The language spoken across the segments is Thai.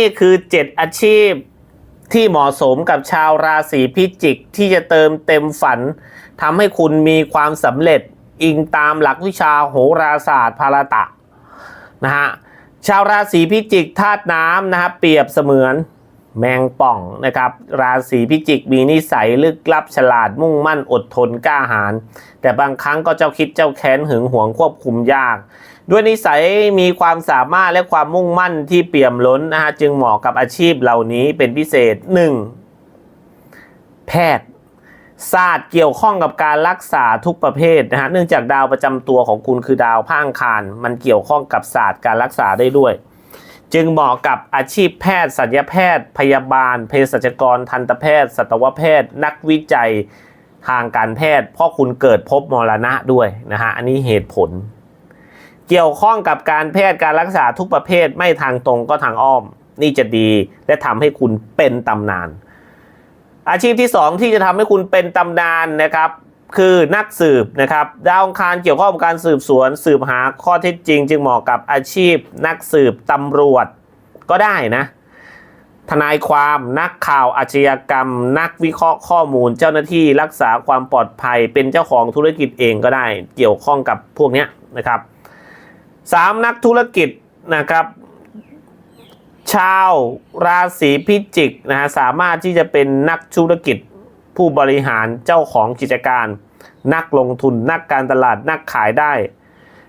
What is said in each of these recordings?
นี่คือ 7 อาชีพที่เหมาะสมกับชาวราศีพิจิกที่จะเติมเต็มฝันทำให้คุณมีความสำเร็จอิงตามหลักวิชาโหราศาสตร์พาราตะนะฮะชาวราศีพิจิกธาตุน้ำนะครับเปรียบเสมือนแมงป่องนะครับราศีพิจิกมีนิสัยลึกลับฉลาดมุ่งมั่นอดทนกล้าหาญแต่บางครั้งก็เจ้าคิดเจ้าแค้นหึงหวงควบคุมยาก ด้วยนิสัยมีความสามารถและความมุ่งมั่นที่เปี่ยมล้นนะฮะจึงเหมาะกับอาชีพเหล่านี้เป็นพิเศษ 1. แพทย์ศาสตร์เกี่ยวข้องกับการรักษาทุกประเภทนะฮะเนื่องจากดาวประจำตัวของคุณคือดาวพระอังคารมันเกี่ยวข้องกับศาสตร์การรักษาได้ด้วย จึงเหมาะกับอาชีพแพทย์ศัลยแพทย์ พยาบาล เภสัชกร ทันตแพทย์ สัตวแพทย์ นักวิจัยทางการแพทย์เพราะคุณเกิดพบมรณะด้วยนะฮะอันนี้เหตุผล เกี่ยวข้องกับการแพทย์การรักษาทุกประเภทไม่ทางตรงก็ทางอ้อม นี่จะดีและทำให้คุณเป็นตำนาน อาชีพที่ 2 ที่จะทำให้คุณเป็นตำนานนะครับคือนักสืบนะครับดาวองคารเกี่ยวข้องกับการสืบสวน สืบหาข้อเท็จจริง จึงเหมาะกับอาชีพ นักสืบตำรวจก็ได้นะทนายความนักข่าวอาชญากรรม นักวิเคราะห์ข้อมูล เจ้าหน้าที่รักษาความปลอดภัยเป็นเจ้าของธุรกิจเองก็ได้ เกี่ยวข้องกับพวกนี้นะครับ สามนักธุรกิจนะครับ ชาวราศีพิจิกนะฮะสามารถที่จะเป็นนักธุรกิจผู้บริหารเจ้าของกิจการ นักลงทุนนักการตลาดนักขายได้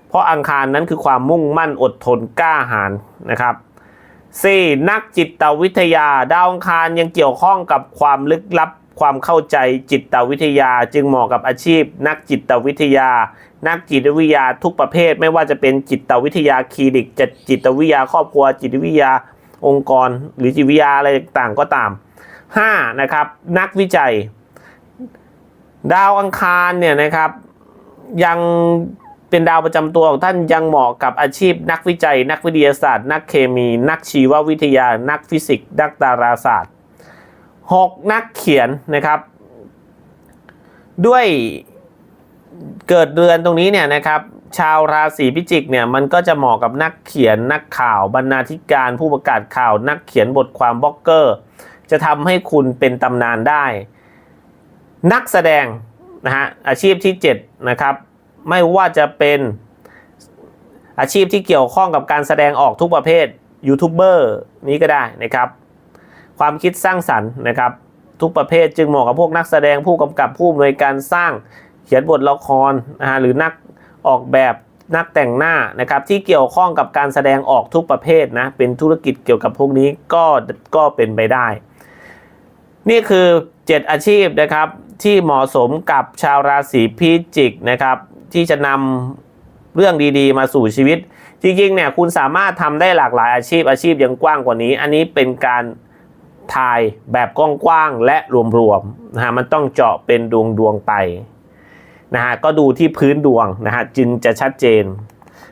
เพราะอังคารนั้นคือความมุ่งมั่นอดทนกล้าหาญนะครับ 4. นักจิตวิทยา ดาวอังคารยังเกี่ยวข้องกับความลึกลับความเข้าใจจิตวิทยา จึงเหมาะกับอาชีพ นักจิตวิทยา นักจิตวิทยาทุกประเภท ไม่ว่าจะเป็นจิตวิทยาคลินิกจะจิตวิทยาครอบครัว จิตวิทยาองค์กร หรือจิตวิทยาอะไรต่างก็ตาม 5. นะครับนักวิจัย ดาวอังคารเนี่ยนะครับยังเป็นดาวประจำตัวของท่านยังเหมาะกับอาชีพ นักวิจัย นักวิทยาศาสตร์ นักเคมี นักชีววิทยา นักฟิสิกส์นักดาราศาสตร์ 6. นักเขียนนะครับ ด้วย เกิดเดือนตรงนี้เนี่ยนะครับชาวราศีพิจิกเนี่ยมันก็จะเหมาะกับนักเขียนนักข่าวบรรณาธิการผู้ประกาศข่าวนักเขียนบทความบล็อกเกอร์ จะทำให้คุณเป็นตำนานได้ นักแสดงนะฮะอาชีพที่7นะครับไม่ว่าจะเป็นอาชีพที่เกี่ยวข้องกับการแสดงออกทุกประเภทยูทูบเบอร์นี้ก็ได้นะครับ ความคิดสร้างสรรค์นะครับ ทุกประเภทจึงเหมาะกับพวกนักแสดงผู้กำกับผู้อำนวยการสร้าง เขียนบทละครนะฮะหรือนักออกแบบนักแต่งหน้านะครับที่เกี่ยวข้องกับการแสดงออกทุกประเภทนะเป็นธุรกิจเกี่ยวกับพวกนี้ก็ก็เป็นไปได้ นี่คือ 7 อาชีพนะครับที่เหมาะสมกับชาวราศีพิจิกนะครับที่จะนำเรื่องดีๆ มาสู่ชีวิต จริงๆเนี่ยคุณสามารถทำได้หลากหลายอาชีพอาชีพยังกว้างกว่านี้ อันนี้เป็นการทายแบบกว้างๆและรวมๆนะฮะมันต้องเจาะเป็นดวงดวงๆไป นะฮะก็ดูที่พื้นดวงนะฮะจึงจะชัดเจน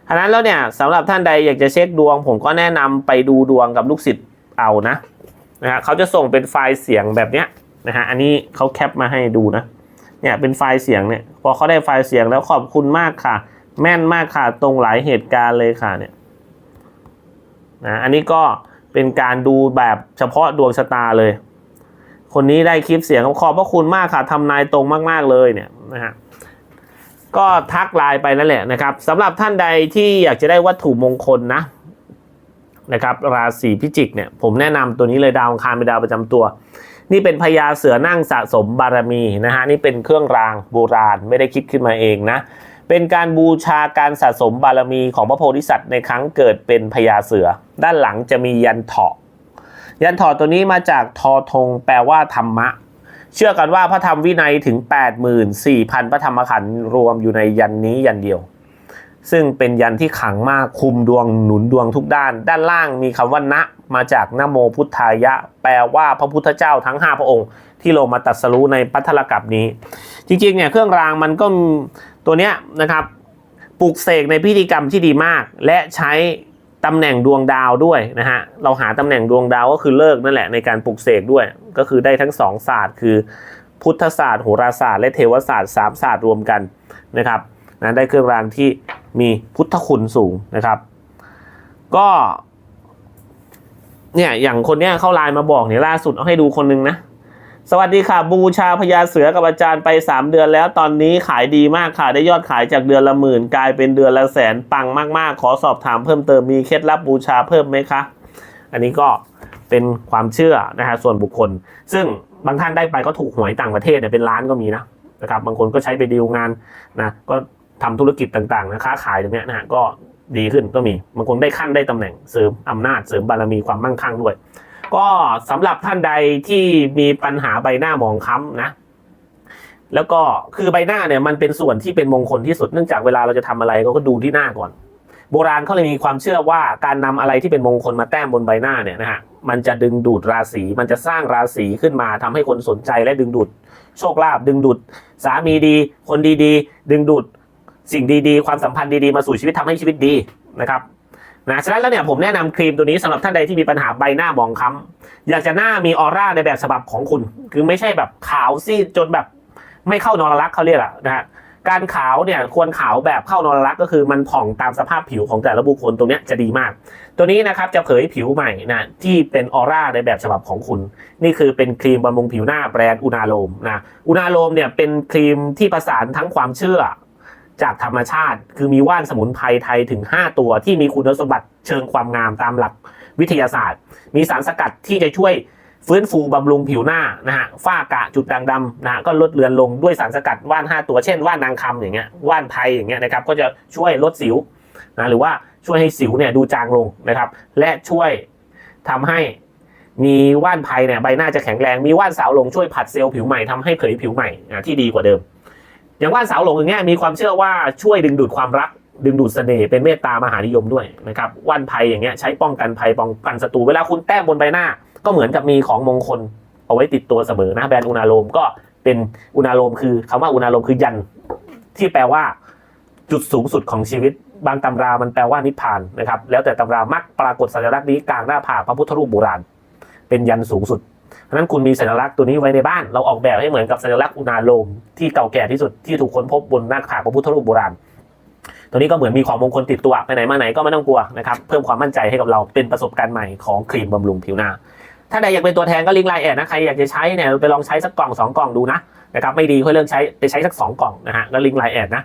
ฉะนั้นแล้วเนี่ยสำหรับท่านใดอยากจะเช็คดวง ผมก็แนะนำไปดูดวงกับลูกศิษย์เอานะนะฮะเขาจะส่งเป็นไฟล์เสียงแบบเนี้ยนะฮะอันนี้เขาแคปมาให้ดูนะเนี่ยเป็นไฟล์เสียงเนี่ยพอเขาได้ไฟล์เสียงแล้วขอบคุณมากค่ะ แม่นมากค่ะตรงหลายเหตุการณ์เลยค่ะเนี่ยนะอันนี้ก็เป็นการดูแบบเฉพาะดวงชะตาเลย คนนี้ได้คลิปเสียงขอบพระคุณมากค่ะทำนายตรงมาก ๆเลยเนี่ยนะฮะ ก็ทักไลน์ไปนั่นแหละนะครับสำหรับท่านใดที่อยากจะได้วัตถุมงคลนะนะครับราศีพิจิกเนี่ยผมแนะนำตัวนี้เลยดาวองคารเป็นดาวประจำตัว นี่เป็นพญาเสือนั่งสะสมบารมีนะฮะนี่เป็นเครื่องรางโบราณไม่ได้คิดขึ้นมาเองนะเป็นการบูชาการสะสมบารมีของพระโพธิสัตว์ในครั้งเกิดเป็นพญาเสือ ด้านหลังจะมียันเถาะยันเถาะตัวนี้มาจากทอทงแปลว่าธรรมะ เชื่อกันว่าพระธรรมวินัยถึง 84,000 พระธรรมขันธ์รวมอยู่ในยันนี้ยันเดียว ซึ่งเป็นยันที่ขังมากคุมดวงหนุนดวงทุกด้าน ด้านล่างมีคำว่านะมาจากนโมพุทธายะ แปลว่าพระพุทธเจ้าทั้ง 5 พระองค์ ที่ลงมาตรัสรู้ในปัทธลกัปนี้ จริงๆเนี่ยเครื่องรางมันก็ตัวเนี้ยนะครับปลูกเสกในพิธีกรรมที่ดีมาก และใช้ ตำแหน่งดวงดาวด้วยนะฮะ เราหาตำแหน่งดวงดาวก็คือเลิกนั่นแหละในการปลูกเสกด้วย ก็คือได้ทั้งสองศาสตร์ คือพุทธศาสตร์โหราศาสตร์และเทวศาสตร์สามศาสตร์รวมกันนะครับนะได้เครื่องรางที่มีพุทธคุณสูงนะครับ ก็เนี่ยอย่างคนเนี้ยเข้าไลน์มาบอกเนี่ยล่าสุดเอาให้ดูคนหนึงนะ สวัสดีค่ะบูชาพญาเสือกับอาจารย์ไป 3 เดือนแล้วตอนนี้ขายดีมากค่ะ ได้ยอดขายจากเดือนละหมื่นกลายเป็นเดือนละแสนปังมากๆ ขอสอบถามเพิ่มเติมมีเคล็ดลับบูชาเพิ่มไหมคะ อันนี้ก็เป็นความเชื่อนะฮะส่วนบุคคล ซึ่งบางท่านได้ไปก็ถูกหวยต่างประเทศเนี่ยเป็นล้านก็มีนะนะครับบางคนก็ใช้ไปดีลงานนะก็ทำธุรกิจต่างๆนะค้าขายตรงเนี้ยนะฮะก็ดีขึ้นก็มีบางคนได้ขั้นได้ตำแหน่งเสริมอำนาจเสริมบารมีความมั่งคั่งด้วย ก็สำหรับท่านใดที่มีปัญหาใบหน้าหมองคล้ำนะ แล้วก็คือใบหน้าเนี่ยมันเป็นส่วนที่เป็นมงคลที่สุดเนื่องจากเวลาเราจะทำอะไรก็ก็ดูที่หน้าก่อน โบราณเขาเลยมีความเชื่อว่าการนำอะไรที่เป็นมงคลมาแต้มบนใบหน้าเนี่ยนะฮะมันจะดึงดูดราศีมันจะสร้างราศีขึ้นมาทำให้คนสนใจและดึงดูด โชคลาภดึงดูด สามีดี คนดีๆ ดึงดูดสิ่งดีๆ ความสัมพันธ์ดีๆ มาสู่ชีวิตทำให้ชีวิตดีนะครับ นะฉะนั้นแล้วเนี่ยผมแนะนำครีมตัวนี้สำหรับท่านใดที่มีปัญหาใบหน้าหมองคล้ำอยากจะหน้ามีออร่าในแบบฉบับของคุณ คือไม่ใช่แบบขาวซีดจนแบบไม่เข้านอนรักเขาเรียกอะนะฮะการขาวเนี่ยควรขาวแบบเข้านอนรักก็คือมันผ่องตามสภาพผิวของแต่ละบุคคลตรงนี้จะดีมาก ตัวนี้นะครับจะเผยผิวใหม่นะที่เป็นออร่าในแบบฉบับของคุณ นี่คือเป็นครีมบำรุงผิวหน้าแบรนด์อุณาโลมนะอุณาโลมเนี่ยเป็นครีมที่ประสานทั้งความเชื่อ จากธรรมชาติ คือมีว่านสมุนไพรไทยถึง 5 ตัวที่มีคุณสมบัติเชิงความงามตามหลักวิทยาศาสตร์ มีสารสกัดที่จะช่วยฟื้นฟูบำรุงผิวหน้านะฮะฝ้ากระจุดด่างดำนะฮะก็ลดเลือนลงด้วยสารสกัดว่าน 5 ตัวเช่นว่านนางคำอย่างเงี้ยว่านไทยอย่างเงี้ยนะครับก็จะช่วยลดสิวนะหรือว่าช่วยให้สิวเนี่ยดูจางลงนะครับ และช่วยทำให้มีว่านไพรเนี่ยใบหน้าจะแข็งแรง มีว่านสาวลงช่วยผัดเซลล์ผิวใหม่ทำให้เผยผิวใหม่ที่ดีกว่าเดิม อย่างว่านสาวหลงอย่างเงี้ยมีความเชื่อว่าช่วยดึงดูดความรัก ดึงดูดเสน่ห์เป็นเมตตามหานิยมด้วยนะครับว่านไพรอย่างเงี้ยใช้ป้องกันภัยป้องกันศัตรูเวลาคุณแต้มบนใบหน้า ก็เหมือนกับมีของมงคลเอาไว้ติดตัวเสมอนะแบรนด์อุณาโลมก็เป็นอุณาโลมคือคำว่าอุณาโลมคือยันที่แปลว่า จุดสูงสุดของชีวิต บางตำรามันแปลว่านิพพานนะครับแล้วแต่ตำรามักปรากฏสัญลักษณ์นี้กลางหน้าผากพระพุทธรูปโบราณ เป็นยันสูงสุด เพราะฉะนั้นคุณมีสัญลักษณ์ตัวนี้ไว้ในบ้าน เราออกแบบให้เหมือนกับสัญลักษณ์อุณาโลมที่เก่าแก่ที่สุดที่ถูกค้นพบบนหน้าผากพระพุทธรูปโบราณ ตัวนี้ก็เหมือนมีของมงคลติดตัวไปไหนมาไหนก็ไม่ต้องกลัวนะครับ เพิ่มความมั่นใจให้กับเราเป็นประสบการณ์ใหม่ของครีมบำรุงผิวหน้า ถ้าใดอยากเป็นตัวแทนก็ลิงก์ไลน์แอดนะ ใครอยากจะใช้เนี่ยไปลองใช้สักกล่องสองกล่องดูนะนะครับ ไม่ดีค่อยเลิกใช้ไปใช้สักสองกล่องนะฮะก็ลิงก์ไลน์แอดนะ